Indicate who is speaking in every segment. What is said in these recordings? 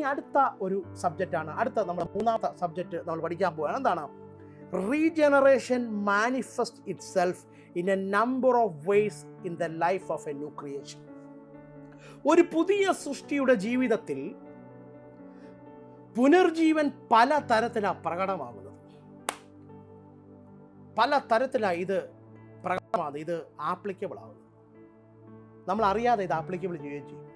Speaker 1: ഇനി അടുത്ത ഒരു സബ്ജക്റ്റ് ആണ്. അടുത്ത നമ്മൾ മൂന്നാമത്തെ സബ്ജക്റ്റ് നമ്മൾ പഠിക്കാൻ പോവുകയാണ് എന്താണ്? Regeneration manifest itself in a number of ways in the life of a new creation ഒരു പുതിയ സൃഷ്ടിയുടെ ജീവിതത്തിൽ പുനർജീവൻ പല തരത്തിലാണ് പ്രകടമാകുന്നത്. പല തരത്തിലാണ് ഇത് പ്രകടമാകുന്നത്. ഇത് ആപ്ലിക്കബിൾ ആകുന്നത്. നമ്മൾ അറിയാതെ ഇത് ആപ്ലിക്കബിൾ ചെയ്യുകയും ചെയ്യും.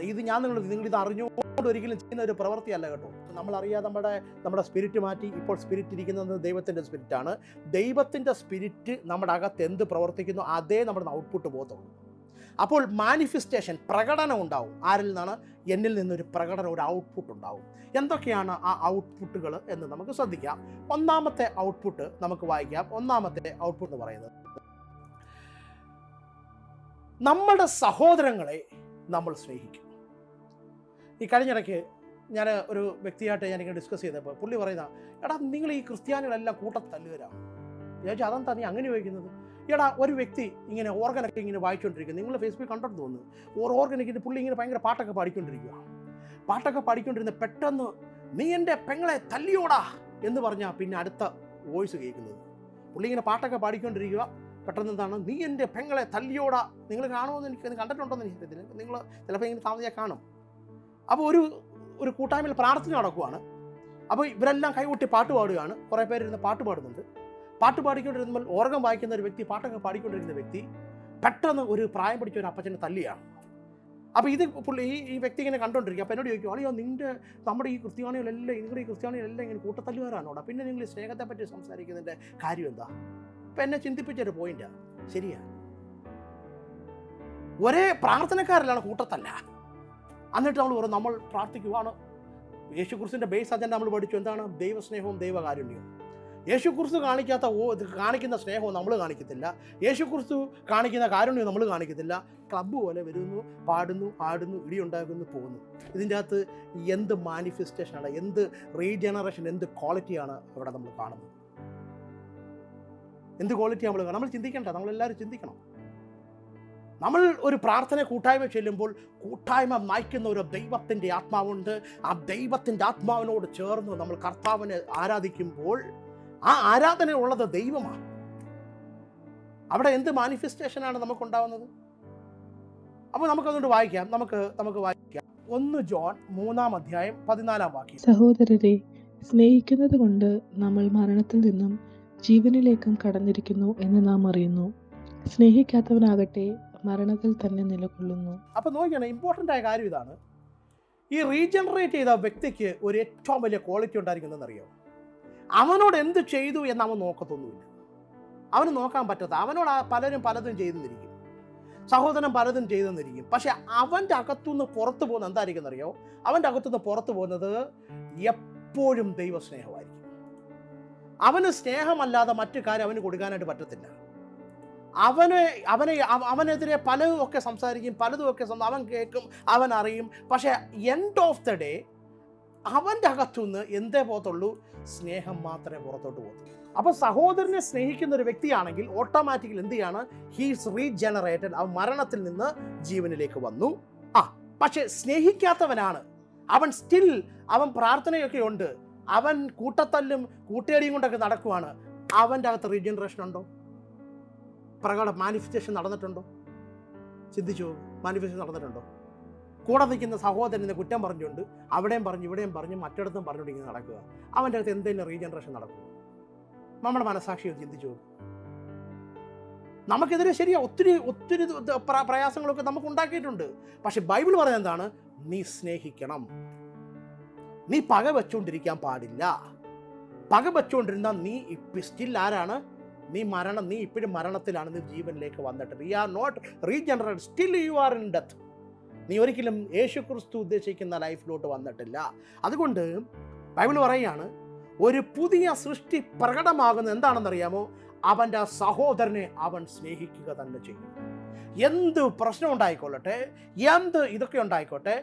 Speaker 1: ഇത് ഞാൻ നിങ്ങൾ നിങ്ങൾ ഇത് അറിഞ്ഞുകൊണ്ട് ഒരിക്കലും ചെയ്യുന്ന ഒരു പ്രവൃത്തിയല്ല കേട്ടോ. നമ്മൾ അറിയാതെ നമ്മുടെ നമ്മുടെ സ്പിരിറ്റ് മാറ്റി ഇപ്പോൾ സ്പിരിറ്റ് ഇരിക്കുന്നത് ദൈവത്തിന്റെ സ്പിരിറ്റാണ് ദൈവത്തിന്റെ സ്പിരിറ്റ് നമ്മുടെ അകത്ത് എന്ത് പ്രവർത്തിക്കുന്നു അതേ നമ്മുടെ ഔട്ട്പുട്ട് പോകത്തുള്ളൂ അപ്പോൾ മാനിഫെസ്റ്റേഷൻ പ്രകടനം ഉണ്ടാവും. ആരിൽ നിന്നാണ്? എന്നിൽ നിന്നൊരു പ്രകടനം ഒരു ഔട്ട്പുട്ട് ഉണ്ടാവും. എന്തൊക്കെയാണ് ആ ഔട്ട്പുട്ടുകൾ എന്ന് നമുക്ക് ശ്രദ്ധിക്കാം. ഒന്നാമത്തെ ഔട്ട്പുട്ട് നമുക്ക് വായിക്കാം. ഒന്നാമത്തെ ഔട്ട്പുട്ട് എന്ന് പറയുന്നത് നമ്മുടെ സഹോദരങ്ങളെ നമ്മൾ സ്നേഹിക്കും. ഈ കഴിഞ്ഞിടയ്ക്ക് ഞാൻ ഒരു വ്യക്തിയായിട്ട് ഞാനിങ്ങനെ ഡിസ്കസ് ചെയ്തപ്പോൾ പുള്ളി പറയുന്ന എടാ നിങ്ങൾ ഈ ക്രിസ്ത്യാനികളെല്ലാം ഞാൻ ചോദിച്ചാൽ അതെന്താ നീ അങ്ങനെ ചോദിക്കുന്നത്? എടാ ഒരു വ്യക്തി ഇങ്ങനെ ഓർഗനൊക്കെ ഇങ്ങനെ വായിച്ചുകൊണ്ടിരിക്കുക നിങ്ങൾ ഫേസ്ബുക്ക് കണ്ടെന്ന് തോന്നുന്നു? ഓർ ഇത് പുള്ളി ഇങ്ങനെ ഭയങ്കര പാട്ടൊക്കെ പാടിക്കൊണ്ടിരിക്കുക പാട്ടൊക്കെ പാടിക്കൊണ്ടിരുന്ന പെട്ടെന്ന് നീ എന്റെ പെങ്ങളെ തല്ലിയോടാ എന്ന് പറഞ്ഞാൽ പിന്നെ അടുത്ത വോയിസ് കേൾക്കുന്നത്. പുള്ളി ഇങ്ങനെ പാട്ടൊക്കെ പാടിക്കൊണ്ടിരിക്കുക പെട്ടെന്ന് എന്താണ്? നീ എന്റെ പെങ്ങളെ തല്ലിയോടാ. നിങ്ങൾ കാണുമെന്ന് എനിക്ക് കണ്ടിട്ടുണ്ടോ എന്ന് എനിക്കറിയത്തില്ല. നിങ്ങൾ ചിലപ്പോൾ ഇങ്ങനെ താമസിയാൽ കാണും. അപ്പോൾ ഒരു ഒരു കൂട്ടായ്മയിൽ പ്രാർത്ഥന നടക്കുവാണ്. അപ്പോൾ ഇവരെല്ലാം കൈകൊട്ടി പാട്ട് പാടുകയാണ്. കുറേ പേരിരുന്ന് പാട്ട് പാടുന്നുണ്ട്. പാട്ട് പാടിക്കൊണ്ടിരുന്നപ്പോൾ ഓർഗം വായിക്കുന്ന ഒരു വ്യക്തി പാട്ടൊക്കെ പാടിക്കൊണ്ടിരുന്ന വ്യക്തി പെട്ടെന്ന് ഒരു പ്രായം പിടിച്ച ഒരു അപ്പച്ചനെ തല്ലിയാണ്. അപ്പോൾ ഇത് പുള്ളി ഈ ഈ വ്യക്തി ഇങ്ങനെ കണ്ടുകൊണ്ടിരിക്കുക അപ്പോൾ എന്നോട് ചോദിക്കും അളിയോ നിന്റെ നമ്മുടെ ഈ ക്രിസ്ത്യാനികളെല്ലാം നിങ്ങളുടെ ഈ ക്രിസ്ത്യാനികളെല്ലാം ഇങ്ങനെ കൂട്ടത്തല്ലുകാരാണോടാ? പിന്നെ നിങ്ങൾ സ്നേഹത്തെ പറ്റി സംസാരിക്കുന്നതിന്റെ കാര്യം എന്താ? അപ്പം എന്നെ ചിന്തിപ്പിച്ചൊരു പോയിന്റാണ് ശരിയാണ് ഒരേ പ്രാർത്ഥനക്കാരിലാണ് കൂട്ടത്തല്ല. എന്നിട്ട് നമ്മൾ പറയും നമ്മൾ പ്രാർത്ഥിക്കുവാണ്. യേശു കുറിച്ചിന്റെ ബേസ് അജണ്ട നമ്മൾ പഠിച്ചു. എന്താണ്? ദൈവസ്നേഹവും ദൈവകാരുണ്യവും. യേശു കുറിച്ച് കാണിക്കാത്ത ഓ കാണിക്കുന്ന സ്നേഹവും നമ്മൾ കാണിക്കത്തില്ല. യേശു കുറിച്ച് കാണിക്കുന്ന കാരുണ്യവും നമ്മൾ കാണിക്കത്തില്ല. ക്ലബ്ബ് പോലെ വരുന്നു പാടുന്നു ആടുന്നു ഇടിയുണ്ടാകുന്നു പോകുന്നു. ഇതിന്റെ അകത്ത് എന്ത് മാനിഫെസ്റ്റേഷനാണ് എന്ത് റീജനറേഷൻ എന്ത് ക്വാളിറ്റിയാണ് അവിടെ നമ്മൾ കാണുന്നത്? എന്ത് ക്വാളിറ്റി നമ്മൾ നമ്മൾ ചിന്തിക്കേണ്ട. നമ്മളെല്ലാവരും ചിന്തിക്കണം. നമ്മൾ ഒരു പ്രാർത്ഥന കൂട്ടായ്മ ചെല്ലുമ്പോൾ കൂട്ടായ്മ നയിക്കുന്ന ഒരു ദൈവത്തിന്റെ ആത്മാവുണ്ട്. ആ ദൈവത്തിന്റെ ആത്മാവിനോട് ചേർന്ന് നമ്മൾ കർത്താവിനെ ആരാധിക്കുമ്പോൾ ആ ആരാധന ഉള്ളത് ദൈവമാണ്. അവിടെ എന്ത് മാനിഫെസ്റ്റേഷനാണ് നമുക്കുണ്ടാവുന്നത്? അപ്പോൾ നമുക്കതുകൊണ്ട് വായിക്കാം. നമുക്ക് നമുക്ക് വായിക്കാം. ഒന്ന് ജോൺ മൂന്നാം അധ്യായം പതിനാലാം വാക്യം.
Speaker 2: സഹോദരരെ സ്നേഹിക്കുന്നത് കൊണ്ട് നമ്മൾ മരണത്തിൽ നിന്നും ജീവനിലേക്കും കടന്നിരിക്കുന്നു എന്ന് നാം അറിയുന്നു. സ്നേഹിക്കാത്തവനാകട്ടെ മരണത്തിൽ തന്നെ നിലകൊള്ളുന്നു.
Speaker 1: അപ്പോൾ നോക്കിയാണ് ഇമ്പോർട്ടന്റ് ആയ കാര്യം ഇതാണ്. ഈ റീജനറേറ്റ് ചെയ്ത വ്യക്തിക്ക് ഒരു ഏറ്റവും വലിയ ക്വാളിറ്റി ഉണ്ടായിരിക്കുന്നതെന്ന് അറിയോ? അവനോട് എന്ത് ചെയ്തു എന്ന് അവൻ നോക്കത്തൊന്നുമില്ല. അവന് നോക്കാൻ പറ്റാത്ത അവനോട് പലരും പലതും ചെയ്തെന്നിരിക്കും. സഹോദരൻ പലതും ചെയ്തെന്നിരിക്കും. പക്ഷെ അവന്റെ അകത്തുനിന്ന് പുറത്തു പോകുന്ന എന്തായിരിക്കും അറിയോ അവന്റെ അകത്തുനിന്ന് പുറത്തു പോകുന്നത് എപ്പോഴും ദൈവസ്നേഹമായിരിക്കും. അവന് സ്നേഹമല്ലാതെ മറ്റു കാര്യം അവന് കൊടുക്കാനായിട്ട് പറ്റത്തില്ല. അവനെ അവനെ അവനെതിരെ പലതും ഒക്കെ സംസാരിക്കും പലതും ഒക്കെ അവൻ കേൾക്കും അവൻ അറിയും. പക്ഷേ എൻഡ് ഓഫ് ദ ഡേ അവന്റെ അകത്തുനിന്ന് എന്തേ പോകത്തുള്ളൂ? സ്നേഹം മാത്രമേ പുറത്തോട്ട് പോകത്തുള്ളൂ. അപ്പോൾ സഹോദരനെ സ്നേഹിക്കുന്ന ഒരു വ്യക്തിയാണെങ്കിൽ ഓട്ടോമാറ്റിക്കലി എന്ത് ചെയ്യാണ്? ഹീസ് റീജനറേറ്റഡ് അവൻ മരണത്തിൽ നിന്ന് ജീവനിലേക്ക് വന്നു. ആ പക്ഷെ സ്നേഹിക്കാത്തവനാണ്. അവൻ സ്റ്റിൽ അവൻ പ്രാർത്ഥനയൊക്കെ ഉണ്ട്. അവൻ കൂട്ടത്തല്ലും കൂട്ടേടിയും കൊണ്ടൊക്കെ നടക്കുവാണ്. അവന്റെ അകത്ത് റീജനറേഷൻ ഉണ്ടോ? പ്രകട മാനിഫെസ്റ്റേഷൻ നടന്നിട്ടുണ്ടോ? ചിന്തിച്ചു മാനിഫെസ്റ്റേഷൻ നടന്നിട്ടുണ്ടോ? കൂടെ നിൽക്കുന്ന സഹോദരനെ കുറ്റം പറഞ്ഞുകൊണ്ട് അവിടെയും പറഞ്ഞു ഇവിടെയും പറഞ്ഞു മറ്റിടത്തും പറഞ്ഞുകൊണ്ട് ഇങ്ങനെ നടക്കുക. അവന്റെ അകത്ത് എന്തെങ്കിലും റീജനറേഷൻ നടക്കുക നമ്മുടെ മനസാക്ഷി ചിന്തിച്ചു. നമുക്കെതിരെ ശരിയാ ഒത്തിരി ഒത്തിരി പ്രയാസങ്ങളൊക്കെ നമുക്ക് ഉണ്ടാക്കിയിട്ടുണ്ട്. പക്ഷെ ബൈബിൾ പറയുന്നത് എന്താണ്? നീ സ്നേഹിക്കണം. നീ പക വെച്ചുകൊണ്ടിരിക്കാൻ പാടില്ല. പക വെച്ചുകൊണ്ടിരുന്നാൽ നീ സ്റ്റിൽ ആരാണ്? നീ മരണം നീ ഇപ്പോഴും മരണത്തിലാണ് നീ ജീവനിലേക്ക് വന്നിട്ട്. We are not regenerate still you are in death നീ ഒരിക്കലും യേശു ക്രിസ്തു ഉദ്ദേശിക്കുന്ന ലൈഫിലോട്ട് വന്നിട്ടില്ല. അതുകൊണ്ട് ബൈബിൾ പറയുകയാണ് ഒരു പുതിയ സൃഷ്ടി പ്രകടമാകുന്ന എന്താണെന്നറിയാമോ? അവന്റെ സഹോദരനെ അവൻ സ്നേഹിക്കുക തന്നെ ചെയ്യും. എന്ത് പ്രശ്നം ഉണ്ടായിക്കൊള്ളട്ടെ എന്ത് ഇതൊക്കെ ഉണ്ടായിക്കോട്ടെ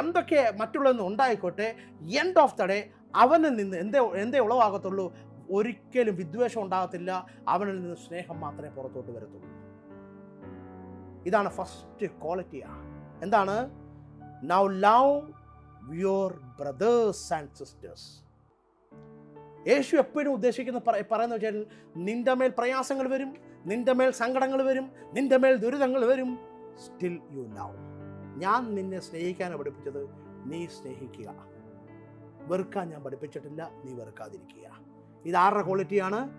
Speaker 1: എന്തൊക്കെ മറ്റുള്ളതൊന്നും ഉണ്ടായിക്കോട്ടെ എൻഡ് ഓഫ് ദ ഡേ അവനിൽ നിന്ന് എന്തേ എന്തേ ഉളവാകത്തുള്ളൂ? ഒരിക്കലും വിദ്വേഷം ഉണ്ടാകത്തില്ല അവനിൽ നിന്ന് സ്നേഹം മാത്രമേ പുറത്തോട്ട് വരത്തുള്ളൂ. ഇതാണ് ഫസ്റ്റ് ക്വാളിറ്റിയാണ് എന്താണ്? Now love your brothers and sisters Yesu എപ്പോഴും ഉദ്ദേശിക്കുന്ന പറ- പറയുന്ന വെച്ചാൽ നിന്റെ മേൽ പ്രയാസങ്ങൾ വരും നിന്റെ മേൽ സങ്കടങ്ങൾ വരും നിന്റെ മേൽ ദുരിതങ്ങൾ വരും. സ്റ്റിൽ യു ലവ് ഞാൻ നിന്നെ സ്നേഹിക്കാൻ പഠിപ്പിച്ചത് നീ സ്നേഹിക്കുക. വെറുക്കാൻ ഞാൻ പഠിപ്പിച്ചിട്ടില്ല നീ വെറുക്കാതിരിക്കുക. ഇതാരുടെ ക്വാളിറ്റിയാണ്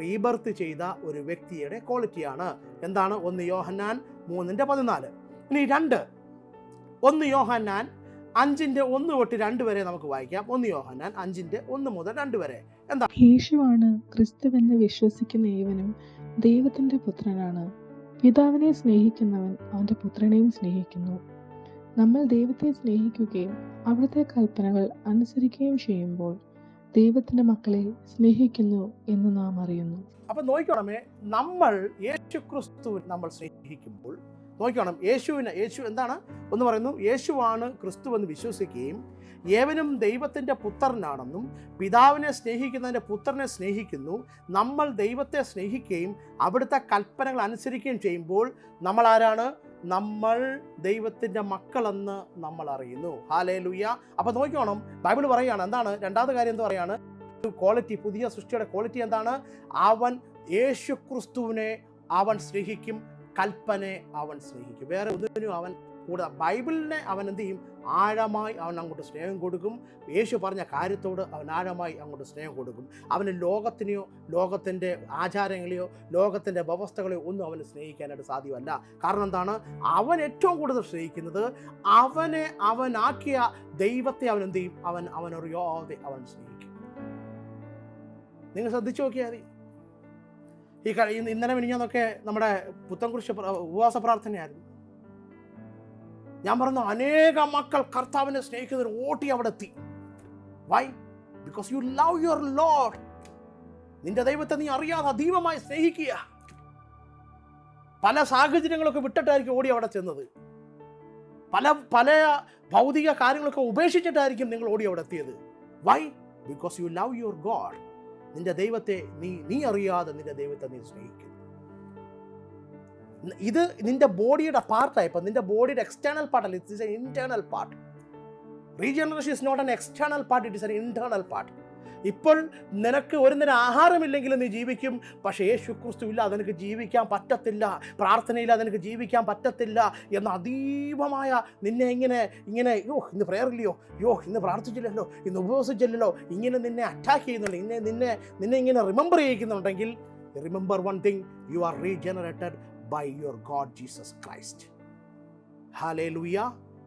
Speaker 1: റീബർത്ത് ചെയ്ത ഒരു വ്യക്തിയുടെ ക്വാളിറ്റിയാണ് എന്താണ്? ഒന്ന് യോഹന്നാൻ മൂന്നിന്റെ പതിനാല്. ഇനി രണ്ട്. ഒന്ന് യോഹന്നാൻ അഞ്ചിന്റെ ഒന്ന് തൊട്ട് രണ്ട് വരെ നമുക്ക് വായിക്കാം. ഒന്ന് യോഹന്നാൻ അഞ്ചിന്റെ ഒന്ന് മുതൽ രണ്ട് വരെ. എന്താ?
Speaker 2: യേശുവാണ് ക്രിസ്തുവെന്ന് വിശ്വസിക്കുന്ന ഏവനും ദൈവത്തിന്റെ പുത്രനാണ്. പിതാവിനെ സ്നേഹിക്കുന്നവൻ അവന്റെ പുത്രനെയും സ്നേഹിക്കുന്നു. നമ്മൾ ദൈവത്തെ സ്നേഹിക്കുകയും അവിടുത്തെ കൽപ്പനകൾ അനുസരിക്കുകയും ചെയ്യുമ്പോൾ ദൈവത്തിന്റെ മക്കളെ സ്നേഹിക്കുന്നു എന്ന് നാം അറിയുന്നു.
Speaker 1: അപ്പൊ നോക്കിക്കോണമേ നമ്മൾ യേശു നമ്മൾ സ്നേഹിക്കുമ്പോൾ നോക്കിക്കോണം യേശുവിനെ യേശു എന്താണ്? ഒന്ന് പറയുന്നു യേശുവാണ് ക്രിസ്തു എന്ന് വിശ്വസിക്കുകയും ഏവനും ദൈവത്തിന്റെ പുത്രനാണെന്നും പിതാവിനെ സ്നേഹിക്കുന്നതിന്റെ പുത്രനെ സ്നേഹിക്കുന്നു നമ്മൾ ദൈവത്തെ സ്നേഹിക്കുകയും അവിടുത്തെ കൽപ്പനകൾ അനുസരിക്കുകയും ചെയ്യുമ്പോൾ നമ്മൾ ആരാണ്? നമ്മൾ ദൈവത്തിന്റെ മക്കളെന്ന് നമ്മൾ അറിയുന്നു. ഹാലേ ലുയ്യ അപ്പം നോക്കിക്കോണം. ബൈബിൾ പറയുകയാണ് എന്താണ്? രണ്ടാമത്തെ കാര്യം എന്ന് പറയാണ്? ക്വാളിറ്റി പുതിയ സൃഷ്ടിയുടെ ക്വാളിറ്റി എന്താണ്? അവൻ യേശു ക്രിസ്തുവിനെ അവൻ സ്നേഹിക്കും കൽപ്പനെ അവൻ സ്നേഹിക്കും. വേറെ ഒന്നിനും അവൻ കൂടുതൽ ബൈബിളിനെ അവൻ എന്ത് ചെയ്യും? ആഴമായി അവൻ അങ്ങോട്ട് സ്നേഹം കൊടുക്കും. യേശു പറഞ്ഞ കാര്യത്തോട് അവൻ ആഴമായി അങ്ങോട്ട് സ്നേഹം കൊടുക്കും. അവന് ലോകത്തിനെയോ ലോകത്തിന്റെ ആചാരങ്ങളെയോ ലോകത്തിന്റെ വ്യവസ്ഥകളെയോ ഒന്നും അവന് സ്നേഹിക്കാനായിട്ട് സാധ്യമല്ല. കാരണം എന്താണ്? അവൻ ഏറ്റവും കൂടുതൽ സ്നേഹിക്കുന്നത് അവനെ അവനാക്കിയ ദൈവത്തെ അവൻ എന്ത് ചെയ്യും? അവൻ അവനറിയാതെ അവൻ സ്നേഹിക്കും. നിങ്ങൾ ശ്രദ്ധിച്ചു നോക്കിയാൽ മതി. ഈ ഇന്നലെ മിനിഞ്ഞാന്നൊക്കെ നമ്മുടെ പുത്തൻകുറിച്ച് ഉപവാസ പ്രാർത്ഥനയായിരുന്നു. ഞാൻ പറഞ്ഞു അനേക മക്കൾ കർത്താവിനെ സ്നേഹിക്കുന്നതിന് ഓട്ടി അവിടെ എത്തി why because you love your lord നിന്റെ ദൈവത്തെ നീ അറിയാതെ അതീവമായി സ്നേഹിക്കുക. പല സാഹചര്യങ്ങളൊക്കെ വിട്ടിട്ടായിരിക്കും ഓടി അവിടെ ചെന്നത്. പല പല ഭൗതിക കാര്യങ്ങളൊക്കെ ഉപേക്ഷിച്ചിട്ടായിരിക്കും നിങ്ങൾ ഓടി അവിടെ എത്തിയത്. Why because you love your God നിന്റെ ദൈവത്തെ നീ നീ അറിയാതെ നിന്റെ ദൈവത്തെ നീ സ്നേഹിക്കുന്നു. ഇത് നിന്റെ ബോഡിയുടെ പാർട്ടായി ഇപ്പം. നിന്റെ ബോഡിയുടെ external പാർട്ടല്ല it is a internal part regeneration is not an external part it is an internal part ഇപ്പോൾ നിനക്ക് ഒരു നേരം ആഹാരമില്ലെങ്കിലും നീ ജീവിക്കും. പക്ഷേ യേശു ക്രിസ്തു ഇല്ല നിനക്ക് ജീവിക്കാൻ പറ്റത്തില്ല. പ്രാർത്ഥനയില്ല നിനക്ക് ജീവിക്കാൻ പറ്റത്തില്ല എന്ന അതീവമായ നിന്നെ ഇങ്ങനെ ഇങ്ങനെ യോ ഇന്ന് ഇല്ലയോ? യോ ഇന്ന് പ്രാർത്ഥിച്ചില്ലല്ലോ? ഇന്ന് ഉപവസിച്ചില്ലല്ലോ? ഇങ്ങനെ നിന്നെ അറ്റാക്ക് ചെയ്യുന്നുണ്ട്. ഇന്നെ നിന്നെ നിന്നെ ഇങ്ങനെ remember ചെയ്യിക്കുന്നുണ്ടെങ്കിൽ remember one thing you are regenerated by your God Jesus Christ hallelujah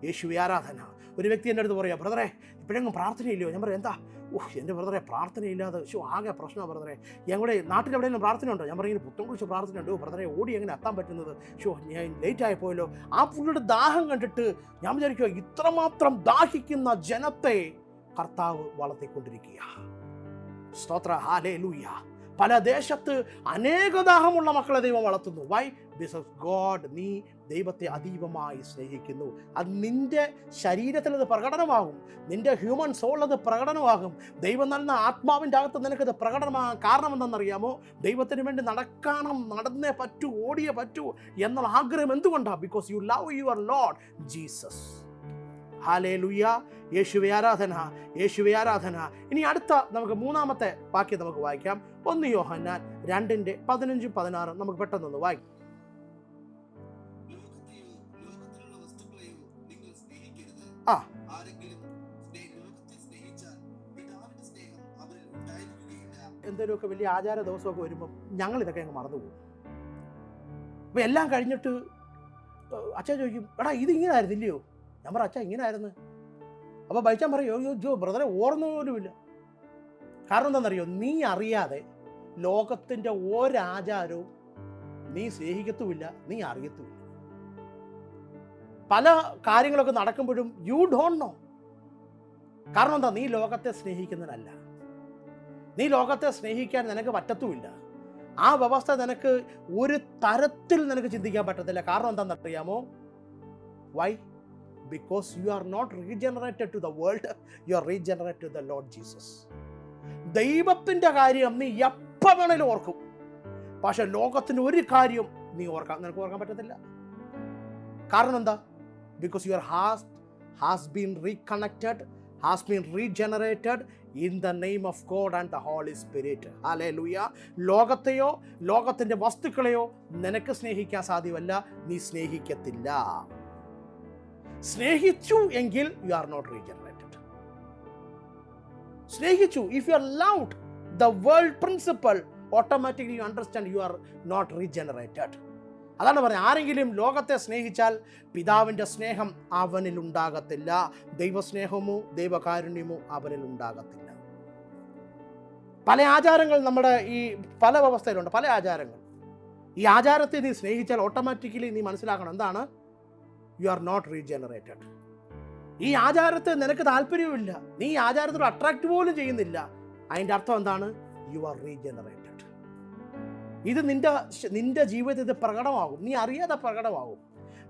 Speaker 1: Yesu ആരാധന. ഒരു വ്യക്തി എന്റെ അടുത്ത് പറയാം ബ്രദറെ ഇപ്പോഴെങ്കിലും പ്രാർത്ഥനയില്ലയോ? ഞാൻ പറയാം എന്താ? ഓഹ് എന്റെ ബ്രദറെ പ്രാർത്ഥനയില്ലാതെ ശോ ആകെ പ്രശ്നമാണ് ബ്രദറെ. ഞങ്ങളുടെ നാട്ടിൽ എവിടെയെങ്കിലും പ്രാർത്ഥന ഉണ്ടോ ഞാൻ പറയുന്നത് പുത്തം കുറിച്ച് പ്രാർത്ഥന ഉണ്ടോ ബ്രദറെ ഓടി എങ്ങനെ എത്താൻ പറ്റുന്നത്? ഷോ ഞാൻ ലേറ്റ് ആയിപ്പോയല്ലോ. ആ പുള്ളിയുടെ ദാഹം കണ്ടിട്ട് ഞാൻ വിചാരിക്കുക ഇത്രമാത്രം ദാഹിക്കുന്ന ജനത്തെ കർത്താവ് വളർത്തിക്കൊണ്ടിരിക്കുക സ്തോത്ര. ഹാലേ ലൂയ പല ദേശത്ത് അനേക ദാഹമുള്ള മക്കളെ ദൈവം വളർത്തുന്നു. വൈ ഓഫ് ഗോഡ് നീ ദൈവത്തെ അതീവമായി സ്നേഹിക്കുന്നു. അത് നിന്റെ ശരീരത്തിൽ അത് പ്രകടനമാകും. നിന്റെ ഹ്യൂമൻ സോളത് പ്രകടനമാകും. ദൈവം നൽകുന്ന ആത്മാവിന്റെ അകത്ത് നിനക്കത് പ്രകടനമാകാൻ കാരണം എന്താണെന്നറിയാമോ ദൈവത്തിന് വേണ്ടി നടക്കണം നടന്നേ പറ്റൂ ഓടിയേ പറ്റൂ എന്നുള്ള ആഗ്രഹം എന്തുകൊണ്ടാണ് because you love your lord Jesus hallelujah യേശുവെ ആരാധന. യേശുവെ ആരാധന. ഇനി അടുത്ത നമുക്ക് മൂന്നാമത്തെ വാക്യം നമുക്ക് വായിക്കാം. ഒന്ന് യോഹന്നാൻ രണ്ടിന്റെ പതിനഞ്ചും പതിനാറും നമുക്ക് പെട്ടെന്നൊന്ന് വായിക്കാം. ആ. എന്തെങ്കിലുമൊക്കെ വലിയ ആചാര ദിവസമൊക്കെ വരുമ്പം ഞങ്ങൾ ഇതൊക്കെ അങ്ങ് മറന്നുപോകും അപ്പോൾ എല്ലാം കഴിഞ്ഞിട്ട് അച്ഛൻ ചോദിക്കും എടാ ഇത് ഇങ്ങനെ ആയിരുന്നില്ലയോ ഞാൻ പറ ഇങ്ങനെ ആയിരുന്നു അപ്പോൾ ബൈച്ചാൻ പറയും ജോ ബ്രദറെ ഓർമ്മ പോലുമില്ല കാരണം എന്താണെന്നറിയോ? നീ അറിയാതെ ലോകത്തിന്റെ ഒരാചാരവും നീ സ്നേഹിക്കത്തുമില്ല നീ അറിയത്തുമില്ല. പല കാര്യങ്ങളൊക്കെ നടക്കുമ്പോഴും യു ഡോണ്ട് നോ കാരണം എന്താ? നീ ലോകത്തെ സ്നേഹിക്കുന്നതിനല്ല നീ ലോകത്തെ സ്നേഹിക്കാൻ നിനക്ക് പറ്റത്തുമില്ല. ആ വ്യവസ്ഥ നിനക്ക് ഒരു തരത്തിൽ നിനക്ക് ചിന്തിക്കാൻ പറ്റത്തില്ല. കാരണം എന്താണെന്ന് അറിയാമോ why because you are not regenerated to the world you are regenerate to the lord Jesus ദൈവത്തിന്റെ കാര്യം നീ എപ്പോൾ വേണേലും ഓർക്കും. പക്ഷെ ലോകത്തിന്റെ ഒരു കാര്യം നീ ഓർക്കാം. നിനക്ക് ഓർക്കാൻ പറ്റത്തില്ല. കാരണം എന്താ? Because you are has has been reconnected has been regenerated in the name of God and the holy spirit hallelujah ലോകത്തെയോ ലോകത്തിന്റെ വസ്തുക്കളെയോ നിനക്ക് സ്നേഹിക്കാൻ സാധ്യമല്ല. നീ സ്നേഹിക്കത്തില്ല. സ്നേഹിച്ചു എങ്കിൽ യു ആർ നോട്ട് റീജനറേറ്റഡ് സ്നേഹിച്ചു if you are loved the world principle automatically you understand you are not regenerated അതാണ് പറഞ്ഞത് ആരെങ്കിലും ലോകത്തെ സ്നേഹിച്ചാൽ പിതാവിന്റെ സ്നേഹം അവനിൽ ഉണ്ടാകത്തില്ല. ദൈവസ്നേഹമോ ദൈവകാരുണ്യമോ അവനിൽ ഉണ്ടാകത്തില്ല. പല ആചാരങ്ങൾ നമ്മുടെ ഈ പല അവസ്ഥയിലുണ്ട് പല ആചാരങ്ങൾ. ഈ ആചാരത്തെ നീ സ്നേഹിച്ചാൽ ഓട്ടോമാറ്റിക്കലി നീ മനസ്സിലാക്കണം. എന്താണ്? യു ആർ നോട്ട് റീജനറേറ്റഡ് ഈ ആചാരത്തെ നിനക്ക് താല്പര്യമില്ല നീ ഈ ആചാരത്തോട് അട്രാക്ട് പോലും ചെയ്യുന്നില്ല. അതിന്റെ അർത്ഥം എന്താണ്? യു ആർ റീജനറേറ്റഡ് ഇത് നിന്റെ നിന്റെ ജീവിതത്തിൽ ഇത് പ്രകടമാകും. നീ അറിയാതെ പ്രകടമാകും.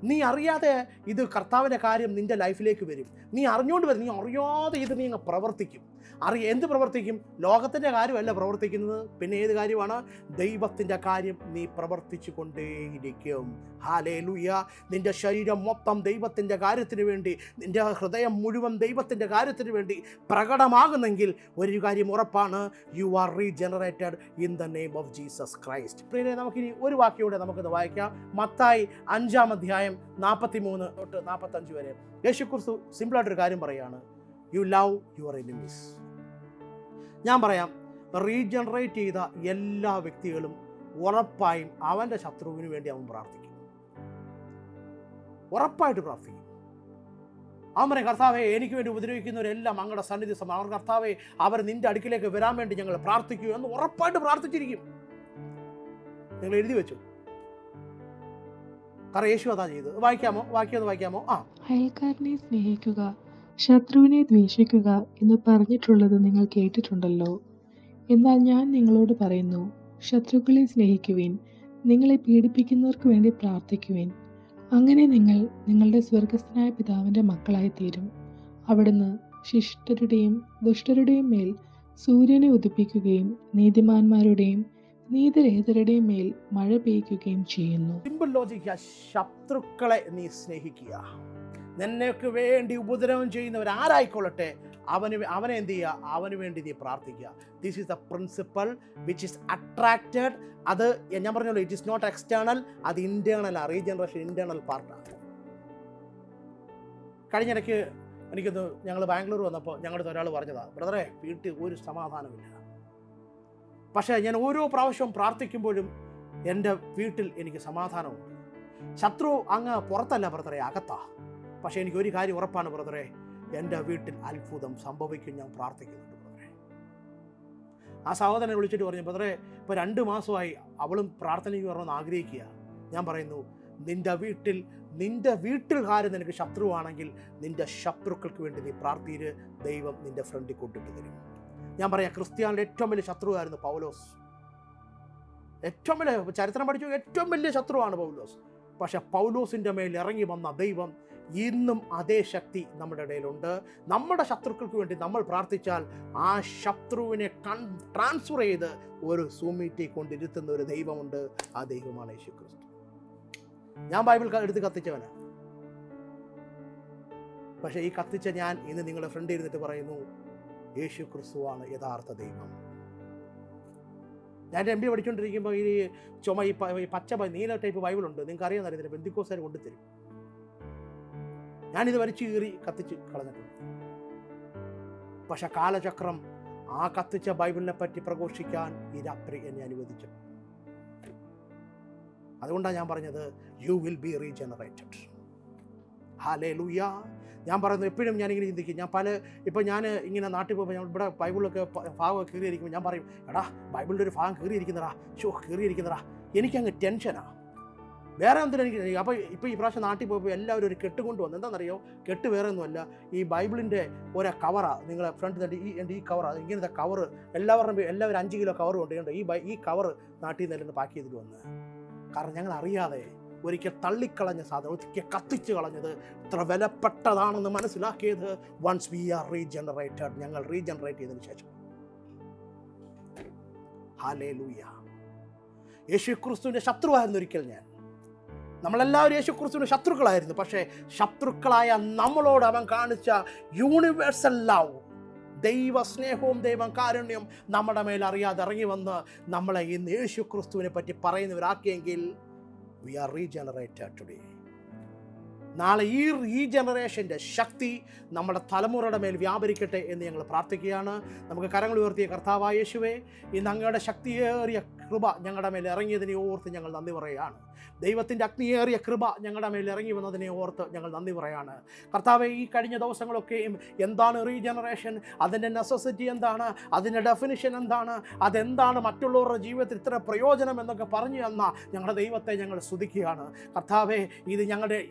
Speaker 1: നീ അറിയാതെ ഇത് കർത്താവിന്റെ കാര്യം നിന്റെ ലൈഫിലേക്ക് വരും. നീ അറിഞ്ഞുകൊണ്ട് വരും. നീ അറിയാതെ ഇത് നീ അങ്ങ് പ്രവർത്തിക്കും. അറിയ എന്ത് പ്രവർത്തിക്കും? ലോകത്തിന്റെ കാര്യമല്ല പ്രവർത്തിക്കുന്നത്. പിന്നെ ഏത് കാര്യമാണ്? ദൈവത്തിന്റെ കാര്യം നീ പ്രവർത്തിച്ചു കൊണ്ടേയിരിക്കും ഹാലേ ലുയ നിന്റെ ശരീരം മൊത്തം ദൈവത്തിന്റെ കാര്യത്തിന് വേണ്ടി നിന്റെ ഹൃദയം മുഴുവൻ ദൈവത്തിന്റെ കാര്യത്തിന് വേണ്ടി പ്രകടമാകുന്നെങ്കിൽ ഒരു കാര്യം ഉറപ്പാണ്. You are regenerated in the name of Jesus Christ പ്രിയരെ നമുക്കിനി ഒരു വാക്കിയോടെ നമുക്കിത് വായിക്കാം. മത്തായി അഞ്ചാം അധ്യായം നാൽപ്പത്തി മൂന്ന് തൊട്ട് നാൽപ്പത്തഞ്ച് വരെ. യേശുക്കുറിച്ച് സിമ്പിളായിട്ടൊരു കാര്യം പറയുകയാണ് യു ലവ് യുവർ എനിമീസ് ഞാൻ പറയാം റീജനറേറ്റ് ചെയ്ത എല്ലാ വ്യക്തികളും ഉറപ്പായും അവന്റെ ശത്രുവിന് വേണ്ടി അവൻ പ്രാർത്ഥിക്കും. ഉറപ്പായിട്ട് പ്രാർത്ഥിക്കും. അവൻ പറയും കർത്താവെ എനിക്ക് വേണ്ടി ഉപദ്രവിക്കുന്നവരെല്ലാം അങ്ങയുടെ സന്നിധി സമ. അവർ കർത്താവെ അവർ നിന്റെ അടുക്കിലേക്ക് വരാൻ വേണ്ടി ഞങ്ങൾ പ്രാർത്ഥിക്കൂ എന്ന് ഉറപ്പായിട്ട് പ്രാർത്ഥിച്ചിരിക്കും. നിങ്ങൾ എഴുതി വെച്ചു. കാരണം യേശു അതാ ചെയ്തത്. വായിക്കാമോ? വായിക്കാമോ വായിക്കാമോ? ആ.
Speaker 2: അയൽക്കാരനെ സ്നേഹിക്കുക. ശത്രുവിനെ ദ്വേഷിക്കുക എന്ന് പറഞ്ഞിട്ടുള്ളത് നിങ്ങൾ കേട്ടിട്ടുണ്ടല്ലോ. എന്നാൽ ഞാൻ നിങ്ങളോട് പറയുന്നു ശത്രുക്കളെ സ്നേഹിക്കുവിൻ നിങ്ങളെ പീഡിപ്പിക്കുന്നവർക്ക് വേണ്ടി പ്രാർത്ഥിക്കുവിൻ. അങ്ങനെ നിങ്ങൾ നിങ്ങളുടെ സ്വർഗസ്ഥനായ പിതാവിന്റെ മക്കളായി തീരും അവിടുന്ന് ശിഷ്ടരുടെയും ദുഷ്ടരുടെയും മേൽ സൂര്യനെ ഉദിപ്പിക്കുകയും നീതിമാന്മാരുടെയും നീതിരഹിതരുടെയും മേൽ മഴ പെയ്യ്ക്കുകയും ചെയ്യുന്നു.
Speaker 1: ശത്രുക്കളെ നീ സ്നേഹിക്കുക. നിനക്ക് വേണ്ടി ഉപദ്രവം ചെയ്യുന്നവർ ആരായിക്കൊള്ളട്ടെ? അവന് അവനെ എന്ത് ചെയ്യുക? അവന് വേണ്ടി നീ പ്രാർത്ഥിക്കുക. This is the principle which is attracted അത് ഞാൻ പറഞ്ഞല്ലോ ഇറ്റ് ഇസ് നോട്ട് എക്സ്റ്റേണൽ അത് ഇന്റേണൽ റീജനറേഷൻ ഇന്റേണൽ പാർട്ടാണ് കഴിഞ്ഞിടയ്ക്ക് എനിക്കൊന്ന് ഞങ്ങൾ ബാംഗ്ലൂർ വന്നപ്പോൾ ഞങ്ങളുടെ ഒരാൾ പറഞ്ഞതാ ബ്രദറെ വീട്ടിൽ ഒരു സമാധാനമില്ല. പക്ഷേ ഞാൻ ഓരോ പ്രാവശ്യവും പ്രാർത്ഥിക്കുമ്പോഴും എന്റെ വീട്ടിൽ എനിക്ക് സമാധാനമുണ്ട്. ശത്രു അങ്ങ് പുറത്തല്ല ബ്രദറെ അകത്താ. പക്ഷേ എനിക്ക് ഒരു കാര്യം ഉറപ്പാണ് ബ്രദറെ. എന്റെ വീട്ടിൽ അത്ഭുതം സംഭവിക്കും ഞാൻ പ്രാർത്ഥിക്കുന്നുണ്ട് ബ്രദറെ. ആ സഹോദരനെ വിളിച്ചിട്ട് പറഞ്ഞു ബ്രദറെ ഇപ്പോൾ രണ്ട് മാസമായി അവളും പ്രാർത്ഥനയ്ക്ക് വരണമെന്ന് ആഗ്രഹിക്കുക. ഞാൻ പറയുന്നു നിന്റെ വീട്ടിൽ നിന്റെ വീട്ടിൽകാരൻ നിനക്ക് ശത്രുവാണെങ്കിൽ നിന്റെ ശത്രുക്കൾക്ക് വേണ്ടി നീ പ്രാർത്ഥിയിൽ ദൈവം നിന്റെ ഫ്രണ്ടിൽ കൊണ്ടിട്ട് തരും. ഞാൻ പറയാം ക്രിസ്ത്യാനിയുടെ ഏറ്റവും വലിയ ശത്രുവായിരുന്നു പൗലോസ്. ഏറ്റവും വലിയ ചരിത്രം പഠിച്ചു ഏറ്റവും വലിയ ശത്രുവാണ് പൗലോസ്. പക്ഷെ പൗലോസിന്റെ മേൽ ഇറങ്ങി വന്ന ദൈവം ഇന്നും അതേ ശക്തി നമ്മുടെ ഇടയിലുണ്ട്. നമ്മുടെ ശത്രുക്കൾക്ക് വേണ്ടി നമ്മൾ പ്രാർത്ഥിച്ചാൽ ആ ശത്രുവിനെ കൺ ട്രാൻസ്ഫർ ചെയ്ത് ഒരു സൂമീറ്റി കൊണ്ടിരുത്തുന്ന ഒരു ദൈവമുണ്ട്. ആ ദൈവമാണ് യേശു ക്രിസ്തു ഞാൻ ബൈബിൾ എടുത്ത് കത്തിച്ചവനാണ് പക്ഷേ ഈ കത്തിച്ച ഞാൻ ഇന്ന് നിങ്ങളുടെ ഫ്രണ്ട് ഇരുന്നിട്ട് പറയുന്നു യേശു ക്രിസ്തുവാണ് യഥാർത്ഥ ദൈവം. ഞാൻ എം ബി പഠിച്ചുകൊണ്ടിരിക്കുമ്പോൾ ഈ ചുമ ഈ പച്ച നീല ടൈപ്പ് ബൈബിളുണ്ട്. നിങ്ങൾക്ക് അറിയാൻ അറിയത്തില്ല ബന്ധുക്കോസാർ കൊണ്ടുതരും ഞാനിത് വലിച്ചു കീറി കത്തിച്ച് കളഞ്ഞിട്ടുണ്ട്. പക്ഷെ കാലചക്രം ആ കത്തിച്ച ബൈബിളിനെ പറ്റി പ്രഘോഷിക്കാൻ ഈ രാത്രി എന്നെ അനുവദിച്ചു. അതുകൊണ്ടാണ് ഞാൻ പറഞ്ഞത് യു വിൽ ബി റീജനറേറ്റഡ് ഹാലേ ലൂയ ഞാൻ പറയുന്നത് എപ്പോഴും ഞാനിങ്ങനെ ചിന്തിക്കും. ഞാൻ പല ഇപ്പം ഞാൻ ഇങ്ങനെ നാട്ടിൽ പോകുമ്പോൾ ഞാൻ ഇവിടെ ബൈബിളൊക്കെ ഭാഗമൊക്കെ കീറിയിരിക്കുമ്പോൾ ഞാൻ പറയും എടാ ബൈബിളിന്റെ ഒരു ഭാഗം കീറിയിരിക്കുന്നടാ ഷോ കീറിയിരിക്കുന്നടാ എനിക്കങ്ങ് ടെൻഷനാ. വേറെ എന്തിനും എനിക്ക് അപ്പോൾ ഇപ്പോൾ ഈ പ്രാവശ്യം നാട്ടിൽ പോയപ്പോൾ എല്ലാവരും ഒരു കെട്ട് കൊണ്ടുവന്നു എന്താണെന്നറിയോ കെട്ട് വേറെ ഒന്നുമല്ല ഈ ബൈബിളിന്റെ ഓരോ കവറാണ് നിങ്ങളെ ഫ്രണ്ട് തട്ടി ഈ എന്റെ ഈ കവറാണ് ഇങ്ങനത്തെ കവറ് എല്ലാവരുടെയും എല്ലാവരും അഞ്ച് കിലോ കവർ കൊണ്ട് കണ്ടോ? ഈ ഈ കവർ നാട്ടിൽ നിന്ന് പാക്ക് ചെയ്തിട്ട് വന്ന്. കാരണം ഞങ്ങൾ അറിയാതെ ഒരിക്കൽ തള്ളിക്കളഞ്ഞ സാധനം ഒരിക്കൽ കത്തിച്ച് കളഞ്ഞത് ഇത്ര വിലപ്പെട്ടതാണെന്ന് മനസ്സിലാക്കിയത് വൺസ് വി ആർ റീജനറേറ്റഡ് ഞങ്ങൾ റീജനറേറ്റ് ചെയ്തതിന് ശേഷം. ഹാലേ ലൂയ യേശു ക്രിസ്തുവിന്റെ ശത്രുവായിരുന്നു ഒരിക്കൽ ഞാൻ. നമ്മളെല്ലാവരും യേശു ക്രിസ്തുവിന് ശത്രുക്കളായിരുന്നു. പക്ഷേ ശത്രുക്കളായ നമ്മളോട് അവൻ കാണിച്ച യൂണിവേഴ്സൽ ലവ് ദൈവ സ്നേഹവും ദൈവം കാരുണ്യവും നമ്മുടെ മേൽ അറിയാതെ ഇറങ്ങി വന്ന് നമ്മളെ ഇന്ന് യേശു ക്രിസ്തുവിനെ പറ്റി പറയുന്നവരാക്കിയെങ്കിൽ വി ആർ റീജനറേറ്റഡ് ടുഡേ നാളെ ഈ റീജനറേഷന്റെ ശക്തി നമ്മുടെ തലമുറയുടെ മേൽ വ്യാപരിക്കട്ടെ എന്ന് ഞങ്ങൾ പ്രാർത്ഥിക്കുകയാണ്. നമുക്ക് കരങ്ങൾ ഉയർത്തിയ കർത്താവായ യേശുവേ ഇന്ന് അങ്ങയുടെ ശക്തിയേറിയ കൃപ ഞങ്ങളുടെ മേൽ ഇറങ്ങിയതിനെ ഓർത്ത് ഞങ്ങൾ നന്ദി പറയുകയാണ്. ദൈവത്തിന്റെ അഗ്നിയേറിയ കൃപ ഞങ്ങളുടെ മേൽ ഇറങ്ങി വന്നതിനെ ഓർത്ത് ഞങ്ങൾ നന്ദി പറയാണ് കർത്താവെ ഈ കഴിഞ്ഞ ദിവസങ്ങളൊക്കെയും എന്താണ് റീജനറേഷൻ? അതിന്റെ നെസസിറ്റി എന്താണ്? അതിന്റെ ഡെഫിനിഷൻ എന്താണ്? അതെന്താണ് മറ്റുള്ളവരുടെ ജീവിതത്തിൽ ഇത്ര പ്രയോജനം എന്നൊക്കെ പറഞ്ഞു തന്ന ഞങ്ങളുടെ ദൈവത്തെ ഞങ്ങൾ സ്തുതിക്കുകയാണ്. കർത്താവെ ഇത് ഞങ്ങളുടെ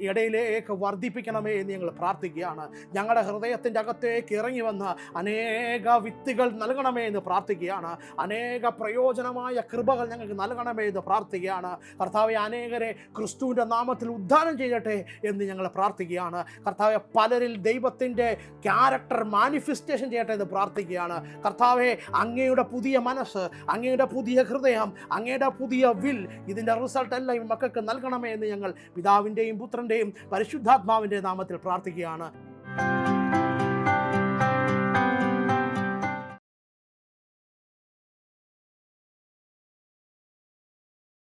Speaker 1: ഇടയിലേക്ക് വർദ്ധിപ്പിക്കണമേ എന്ന് ഞങ്ങൾ പ്രാർത്ഥിക്കുകയാണ്. ഞങ്ങളുടെ ഹൃദയത്തിന്റെ അകത്തേക്ക് ഇറങ്ങി വന്ന് അനേക വിത്തുകൾ നൽകണമേ എന്ന് പ്രാർത്ഥിക്കുകയാണ്. അനേക പ്രയോജനമായ കൃപകൾ ഞങ്ങൾക്ക് നൽകണമേ എന്ന് പ്രാർത്ഥിക്കുകയാണ്. കർത്താവെ അനേകരെ ക്രിസ്തുവിന്റെ നാമത്തിൽ ഉദ്ധാനം ചെയ്യട്ടെ എന്ന് ഞങ്ങൾ പ്രാർത്ഥിക്കുകയാണ്. കർത്താവെ പലരിൽ ദൈവത്തിന്റെ ക്യാരക്ടർ മാനിഫെസ്റ്റേഷൻ ചെയ്യട്ടെ എന്ന് പ്രാർത്ഥിക്കുകയാണ്. കർത്താവെ അങ്ങയുടെ പുതിയ മനസ്സ് അങ്ങയുടെ പുതിയ ഹൃദയം അങ്ങയുടെ പുതിയ വിൽ ഇതിന്റെ റിസൾട്ട് എല്ലാം ഈ മക്കൾക്ക് നൽകണമേ എന്ന് ഞങ്ങൾ പിതാവിന്റെയും പുത്രന്റെയും പരിശുദ്ധാത്മാവിന്റെ നാമത്തിൽ പ്രാർത്ഥിക്കുകയാണ്.